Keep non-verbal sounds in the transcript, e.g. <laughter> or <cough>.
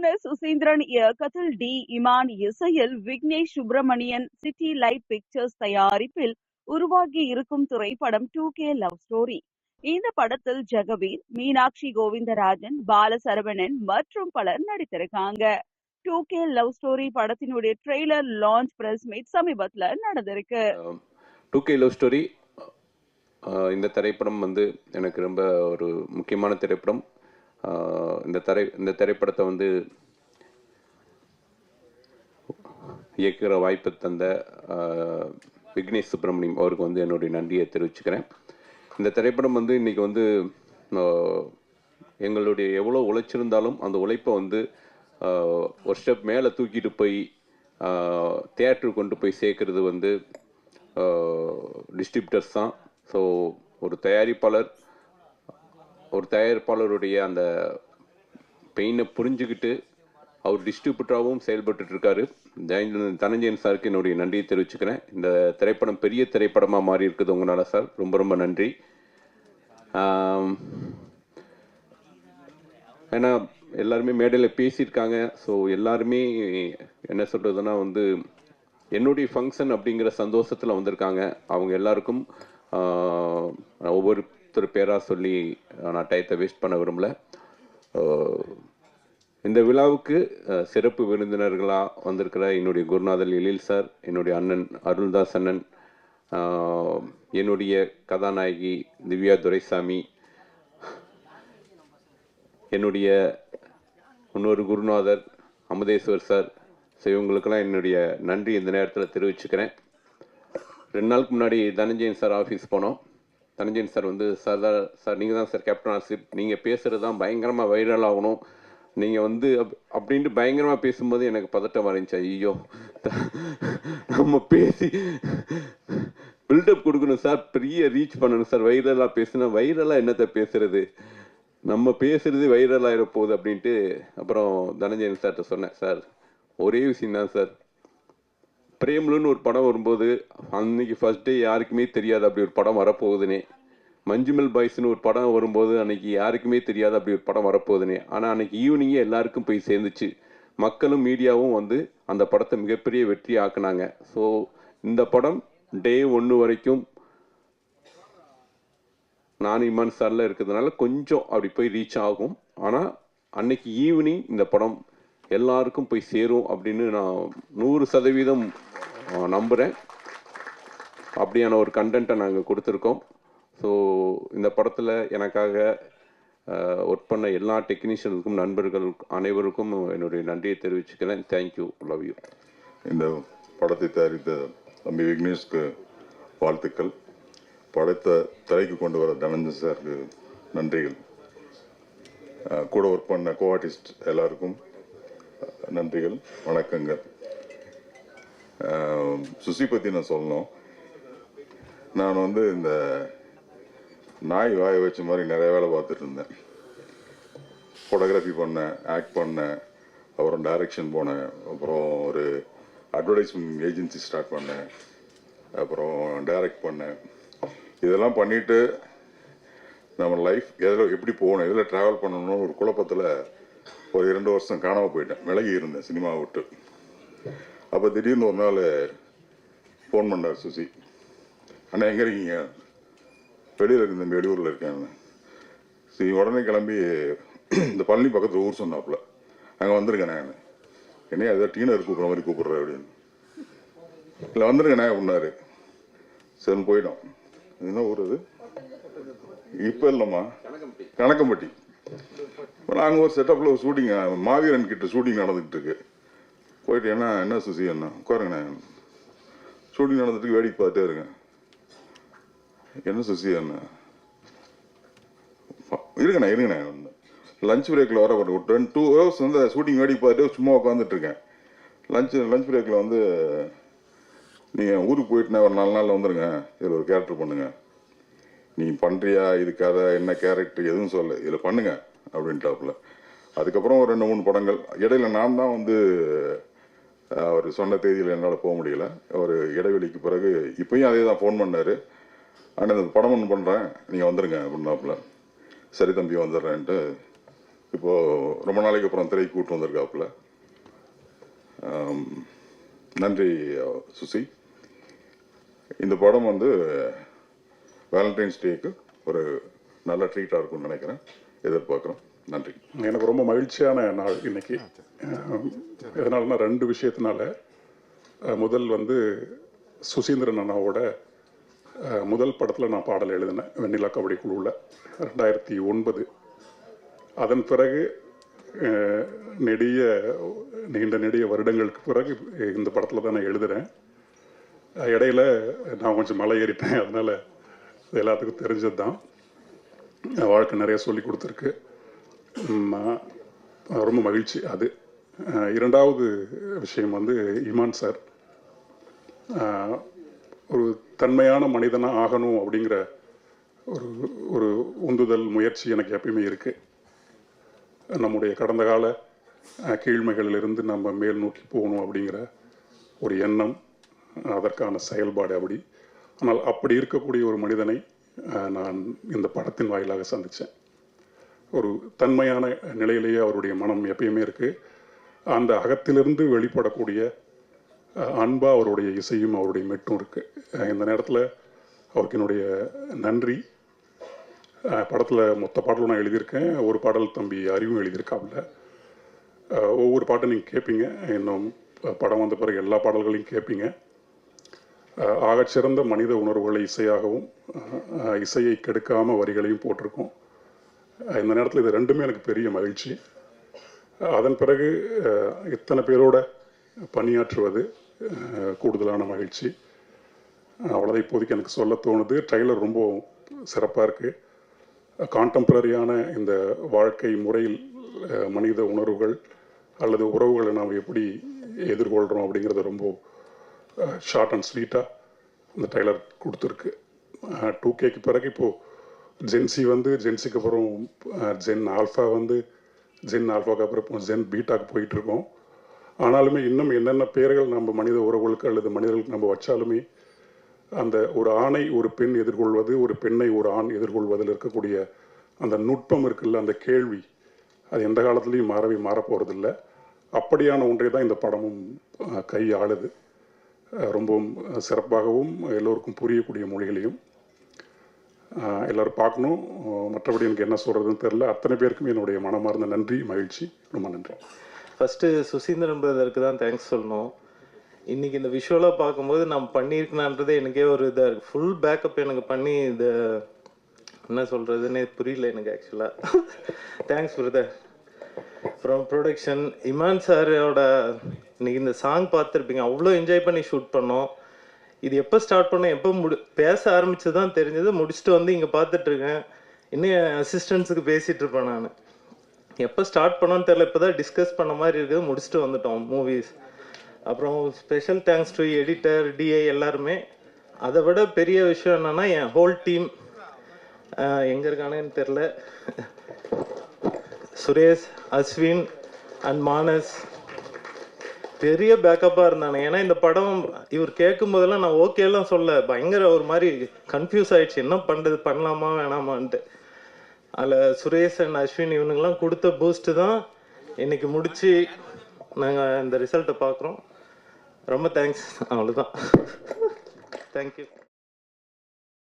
இயக்குனர் சுசீந்திரன் இயக்கத்தில் டி. இமான் இசையில் Vignesh Subramanian city light pictures தயாரிப்பில் உருவாகி இருக்கும் திரைப்படம் டூ கே லவ் ஸ்டோரி. இந்த படத்தில் ஜெகவீர் மீனாட்சி கோவிந்தராஜன் பாலசரவணன் மற்றும் பலர் நடித்திருக்காங்க. டூ கே லவ் ஸ்டோரி படத்தினுடைய ட்ரெய்லர் லான்ச் பிரஸ் மீட் சமீபத்துல நடந்திருக்கு. டூ கே லவ் ஸ்டோரி இந்த திரைப்படம் வந்து எனக்கு ரொம்ப ஒரு முக்கியமான திரைப்படம். இந்த திரை இந்த திரைப்படத்தை வந்து இயக்குகிற வாய்ப்பு தந்த விக்னேஷ் சுப்பிரமணியம் அவருக்கு வந்து என்னுடைய நன்றியை தெரிவிச்சுக்கிறேன். இந்த திரைப்படம் வந்து இன்றைக்கி வந்து எங்களுடைய எவ்வளோ உழைச்சிருந்தாலும் அந்த உழைப்பை வந்து ஒரு ஸ்டெப் மேலே தூக்கிட்டு போய் தேட்டருக்கு கொண்டு போய் சேர்க்குறது வந்து டிஸ்ட்ரிபியூட்டர்ஸ் தான். ஸோ ஒரு தயாரிப்பாளர் ஒரு தயாரிப்பாளருடைய அந்த பெயினை புரிஞ்சுக்கிட்டு அவர் டிஸ்ட்ரிபியூட்டராகவும் செயல்பட்டுருக்காரு இருக்காரு தனஞ்சயன் சாருக்கு என்னுடைய நன்றியை தெரிவிச்சுக்கிறேன். இந்த திரைப்படம் பெரிய திரைப்படமாக மாறி இருக்குது உங்களால சார். ரொம்ப ரொம்ப நன்றி. ஏன்னா எல்லாருமே மேடையில் பேசியிருக்காங்க. ஸோ எல்லாருமே என்ன சொல்கிறதுனா வந்து என்னுடைய ஃபங்க்ஷன் அப்படிங்கிற சந்தோஷத்தில் வந்திருக்காங்க. அவங்க எல்லாருக்கும் ஒவ்வொரு நான் பேராக சொல்லி நான் டயத்தை வேஸ்ட் பண்ண விரும்பல. இந்த விழாவுக்கு சிறப்பு விருந்தினர்களாக வந்திருக்கிற என்னுடைய குருநாதன் எழில் சார் என்னுடைய அண்ணன் அருள்தாஸ் அண்ணன் என்னுடைய கதாநாயகி திவ்யா துரைசாமி என்னுடைய இன்னொரு குருநாதர் அமுதேஸ்வர் சார். ஸோ இவங்களுக்கெல்லாம் என்னுடைய நன்றி இந்த நேரத்தில் தெரிவிச்சுக்கிறேன். ரெண்டு நாளுக்கு முன்னாடி தனஞ்சயன் சார் ஆஃபீஸ் போனோம். தனஞ்சயன் சார் வந்து சார் தான் சார் நீங்கள் தான் சார் கேப்டன் ஆசிப் நீங்கள் பேசுகிறது தான் பயங்கரமாக வைரல் ஆகணும். நீங்கள் வந்து அப் அப்படின்ட்டு பயங்கரமாக பேசும்போது எனக்கு பதட்டம் இருந்துச்சு ஐயோ. நம்ம பேசி பில்டப் கொடுக்கணும் சார். பெரிய ரீச் பண்ணணும் சார். வைரலாக பேசுனா வைரலாக என்னத்தை பேசுறது? நம்ம பேசுறது வைரல் ஆகிட போகுது அப்படின்ட்டு அப்புறம் தனஞ்சயன் சார்கிட்ட சொன்னேன். சார் ஒரே விஷயம் தான் சார். பிரேம்லுன்னு ஒரு படம் வரும்போது அன்னைக்கு ஃபஸ்ட் டே யாருக்குமே தெரியாது அப்படி ஒரு படம் வரப்போகுதுன்னே. மஞ்சுமல் பாய்ஸ்னு ஒரு படம் வரும்போது அன்னைக்கு யாருக்குமே தெரியாது அப்படி ஒரு படம் வரப்போகுதுனே. ஆனால் அன்னைக்கு ஈவினிங்கே எல்லாருக்கும் போய் சேர்ந்துச்சு. மக்களும் மீடியாவும் வந்து அந்த படத்தை மிகப்பெரிய வெற்றி ஆக்குனாங்க. ஸோ இந்த படம் டே ஒன்று வரைக்கும் நான் இமான் சார்ல இருக்கிறதுனால கொஞ்சம் அப்படி போய் ரீச் ஆகும். ஆனால் அன்னைக்கு ஈவினிங் இந்த படம் எல்லாருக்கும் போய் சேரும் அப்படின்னு நான் நூறு சதவீதம் நம்புகிறேன் அப்படியான ஒரு கண்டென்ட்டை நாங்கள் கொடுத்துருக்கோம். ஸோ இந்த படத்தில் எனக்காக ஒர்க் பண்ண எல்லா டெக்னீஷியனுக்கும் நண்பர்கள் அனைவருக்கும் என்னுடைய நன்றியை தெரிவிச்சுக்கிறேன். தேங்க்யூ லவ் யூ இந்த படத்தை தயாரித்த தம்பி விக்னேஷ்க்கு வாழ்த்துக்கள். படத்தை திரைக்கு கொண்டு வர தனஞ்சன் சாருக்கு நன்றிகள். கூட ஒர்க் பண்ண கோ ஆர்டிஸ்ட் எல்லாருக்கும் நன்றிகள். வணக்கங்கள். சுசி பற்றி நான் சொல்லணும். நான் வந்து இந்த நாய் வாய வச்ச மாதிரி நிறைய வேலை பார்த்துட்டு இருந்தேன். ஃபோட்டோகிராஃபி பண்ணேன் ஆக்ட் பண்ணேன் அப்புறம் டைரக்ஷன் போனேன் அப்புறம் ஒரு அட்வர்டைஸ்மெண்ட் ஏஜென்சி ஸ்டார்ட் பண்ணேன் அப்புறம் டைரக்ட் பண்ணேன். இதெல்லாம் பண்ணிட்டு நம்ம லைஃப் எதில் எப்படி போகணும் எதில் ட்ராவல் பண்ணணும்னு ஒரு குழப்பத்தில் ஒரு இரண்டு வருஷம் காணாமல் போயிட்டேன். விலகி இருந்தேன் சினிமாவை விட்டு. அப்போ திடீர்னு ஒரு நாள் ஃபோன் பண்ணார் சுசி. அண்ணா எங்கே இருக்கீங்க? வெளியில் இருக்கு தம்பி வெளியூரில் இருக்கேன் சரி உடனே கிளம்பி <clears throat> இந்த பழனி பக்கத்தில் ஊர் சொன்னாப்புல. அங்கே வந்திருக்கேன் நான். என்னையா ஏதோ டீனர் கூப்பிட்ற மாதிரி கூப்பிட்றேன் அப்படின்னு. இல்லை வந்திருக்கேண்ணே அப்படின்னாரு. சரி போயிட்டோம். என்ன ஊர் அது? இப்போ இல்லைம்மா. கணக்கம்பட்டி. இப்போ நாங்கள் ஒரு செட்டப்பில் ஒரு ஷூட்டிங் மாவீரன் கிட்ட ஷூட்டிங் நடந்துகிட்டு இருக்கு. போயிட்டு என்ன என்ன சுசி என்ன? உட்காருங்கண்ணே ஷூட்டிங் நடந்துட்டு வேடிக்கை பார்த்துட்டே இருக்கேன். என்ன சசி என்ன? இருங்கண்ணா இருங்கண்ணே. லஞ்ச் பிரேக்கில் வர ஒரு டென் டூ ஹவர்ஸ் வந்து ஷூட்டிங் வேடிக்கை பார்த்துட்டு சும்மா உட்காந்துட்ருக்கேன் லஞ்ச் லஞ்ச் பிரேக்கில் வந்து நீங்கள் ஊருக்கு போயிட்டுனா ஒரு நாலு நாளில் வந்துடுங்க இதில் ஒரு கேரக்டர் பண்ணுங்க. நீ பண்ணுறியா இது கதை? என்ன கேரக்டர் எதுவும் சொல்ல இதில் பண்ணுங்க அப்படின்ட்டாப்புல. அதுக்கப்புறம் ஒரு ரெண்டு மூணு படங்கள். இடையில நான் தான் வந்து அவர் சொன்ன தேதியில் என்னால் போக முடியல. ஒரு இடைவெளிக்கு பிறகு இப்பயும் அதே தான் ஃபோன் பண்ணார். ஆனால் இந்த படம் ஒன்று பண்ணுறேன் நீங்கள் வந்துடுங்க அப்படின்னாப்புல. சரி தம்பி வந்துடுறேன்ட்டு. இப்போது ரொம்ப நாளைக்கு அப்புறம் திரைக்கு கூட்டு வந்திருக்காப்புல. நன்றி சுசி. இந்த படம் வந்து வேலண்டைன்ஸ் டேக்கு ஒரு நல்ல ட்ரீட்டாக இருக்கும்னு நினைக்கிறேன். எதிர்பார்க்குறோம். நன்றி. எனக்கு ரொம்ப மகிழ்ச்சியான நாள் இன்னைக்கு. எதனாலனா ரெண்டு விஷயத்தினால முதல் வந்து சுசீந்திரன் அண்ணாவோட முதல் படத்தில் நான் பாடல் எழுதினேன் வெண்ணிலா கபடி குழுவில் ரெண்டாயிரத்தி ஒன்பது. அதன் பிறகு நெடிய நீண்ட நெடிய வருடங்களுக்கு பிறகு இந்த படத்தில் தான் நான் எழுதுகிறேன் இடையில நான் கொஞ்சம் மலை ஏறிட்டேன். அதனால் எல்லாத்துக்கும் தெரிஞ்சது தான். வாழ்க்கை நிறைய சொல்லி கொடுத்துருக்கு. ரொம்ப மகிழ்ச்சி அது. இரண்டாவது விஷயம் வந்து இமான் சார். ஒரு தன்மையான மனிதனாக ஆகணும் அப்படிங்கிற ஒரு ஒரு உந்துதல் முயற்சி எனக்கு எப்பயுமே இருக்குது நம்முடைய கடந்த கால கீழ்மைகளிலிருந்து நம்ம மேல் நோக்கி போகணும் அப்படிங்கிற ஒரு எண்ணம் அதற்கான செயல்பாடு அப்படி. ஆனால் அப்படி இருக்கக்கூடிய ஒரு மனிதனை நான் இந்த படத்தின் வாயிலாக சந்தித்தேன் ஒரு தன்மையான நிலையிலேயே அவருடைய மனம் எப்பயுமே இருக்குது அந்த அகத்திலிருந்து வெளிப்படக்கூடிய அன்பாக அவருடைய இசையும் அவருடைய மெட்டும் இருக்குது இந்த நேரத்தில் அவருக்கு என்னுடைய நன்றி. படத்தில் மொத்த பாடலும் நான் எழுதியிருக்கேன். ஒரு பாடல் தம்பி அறிவும் எழுதியிருக்காப்புல. ஒவ்வொரு பாட்டும் நீங்கள் கேட்பீங்க இன்னும் படம் வந்த பிறகு எல்லா பாடல்களையும் கேட்பீங்க ஆகச்சிறந்த மனித உணர்வுகளை இசையாகவும் இசையை கெடுக்காம வரிகளையும் போட்டிருக்கோம். இந்த நேரத்தில் இது ரெண்டுமே எனக்கு பெரிய மகிழ்ச்சி. அதன் பிறகு இத்தனை பேரோட பணியாற்றுவது கூடுதலான மகிழ்ச்சி. அவ்வளோதான் இப்போதைக்கு எனக்கு சொல்ல தோணுது. ட்ரெய்லர் ரொம்ப சிறப்பாக இருக்குது கான்டெம்பரரியான இந்த வாழ்க்கை முறையில் மனித உணர்வுகள் அல்லது உறவுகளை நாம் எப்படி எதிர்கொள்கிறோம் அப்படிங்கிறது ரொம்ப ஷார்ட் அண்ட் ஸ்வீட்டாக இந்த ட்ரெய்லர் கொடுத்துருக்கு. டூ கேக்கு பிறகு இப்போது ஜென்சி வந்து ஜென்சிக்கு அப்புறம் ஜென் ஆல்ஃபா வந்து ஜென் ஆல்ஃபாக்கு அப்புறம் இப்போ ஜென் பீட்டாக்கு போயிட்டுருக்கோம் இருக்கோம். ஆனாலுமே இன்னும் என்னென்ன பெயர்கள் நம்ம மனித உறவுகளுக்கு அல்லது மனிதர்களுக்கு நம்ம வச்சாலுமே அந்த ஒரு ஆணை ஒரு பெண் எதிர்கொள்வது ஒரு பெண்ணை ஒரு ஆண் எதிர்கொள்வதில் இருக்கக்கூடிய அந்த நுட்பம் இருக்குல்ல அந்த கேள்வி அது எந்த காலத்துலேயும் மாறவே மாறப்போகிறதில்ல அப்படியான ஒன்றை தான் இந்த படமும் கை ஆளுது. ரொம்பவும் சிறப்பாகவும் எல்லோருக்கும் புரியக்கூடிய மொழிகளையும் எல்லோரும் பார்க்கணும். மற்றபடி எனக்கு என்ன சொல்கிறதுன்னு தெரில அத்தனை பேருக்கும் என்னுடைய மனமார்ந்த நன்றி மகிழ்ச்சி. ரொம்ப நன்றி. ஃபஸ்ட்டு சுசீந்திரன் பிரதருக்கு தான் தேங்க்ஸ் சொல்லணும். இன்னைக்கு இந்த விஷுவலாக பார்க்கும்போது நான் பண்ணியிருக்கலான்றதே எனக்கே ஒரு இதாக இருக்குது ஃபுல் பேக்கப் எனக்கு பண்ணி இந்த என்ன சொல்கிறதுன்னே புரியல எனக்கு ஆக்சுவலாக thanks brother from production Imman சாரோட இன்னைக்கு இந்த சாங் பார்த்துருப்பீங்க. அவ்வளோ என்ஜாய் பண்ணி ஷூட் பண்ணோம். இது எப்போ ஸ்டார்ட் பண்ணோம்? எப்போ முடி பேச ஆரம்பிச்சு தான் தெரிஞ்சது. முடிச்சுட்டு வந்து இங்கே பார்த்துட்ருக்கேன் இன்னும் என் அசிஸ்டன்ஸுக்கு பேசிகிட்டு இருப்பேன் நான். எப்போ ஸ்டார்ட் பண்ணோன்னு தெரியல இப்போ தான் டிஸ்கஸ் பண்ண மாதிரி இருக்குது. முடிச்சுட்டு வந்துட்டோம் மூவிஸ் அப்புறம் special thanks to editor DI எல்லாருமே. அதை விட பெரிய விஷயம் என்னன்னா என் ஹோல் டீம் எங்கே இருக்கானேன்னு தெரில சுரேஷ் அஸ்வின் அண்ட் மானஸ். பெரிய பேக்கப்பாக இருந்தானே. ஏன்னா இந்த படம் இவர் கேட்கும் போதெல்லாம் நான் ஓகேலாம் சொல்ல பயங்கர ஒரு மாதிரி கன்ஃபியூஸ் ஆயிடுச்சு. என்ன பண்ணுறது பண்ணலாமா வேணாமான்ட்டு. அதில் சுரேஷ் அண்ட் அஸ்வின் இவனுங்கெல்லாம் கொடுத்த பூஸ்ட்டு தான் இன்னைக்கு முடித்து நாங்கள் இந்த ரிசல்ட்டை பார்க்குறோம். ரொம்ப தேங்க்ஸ் அவ்வளோதான் தேங்க்யூ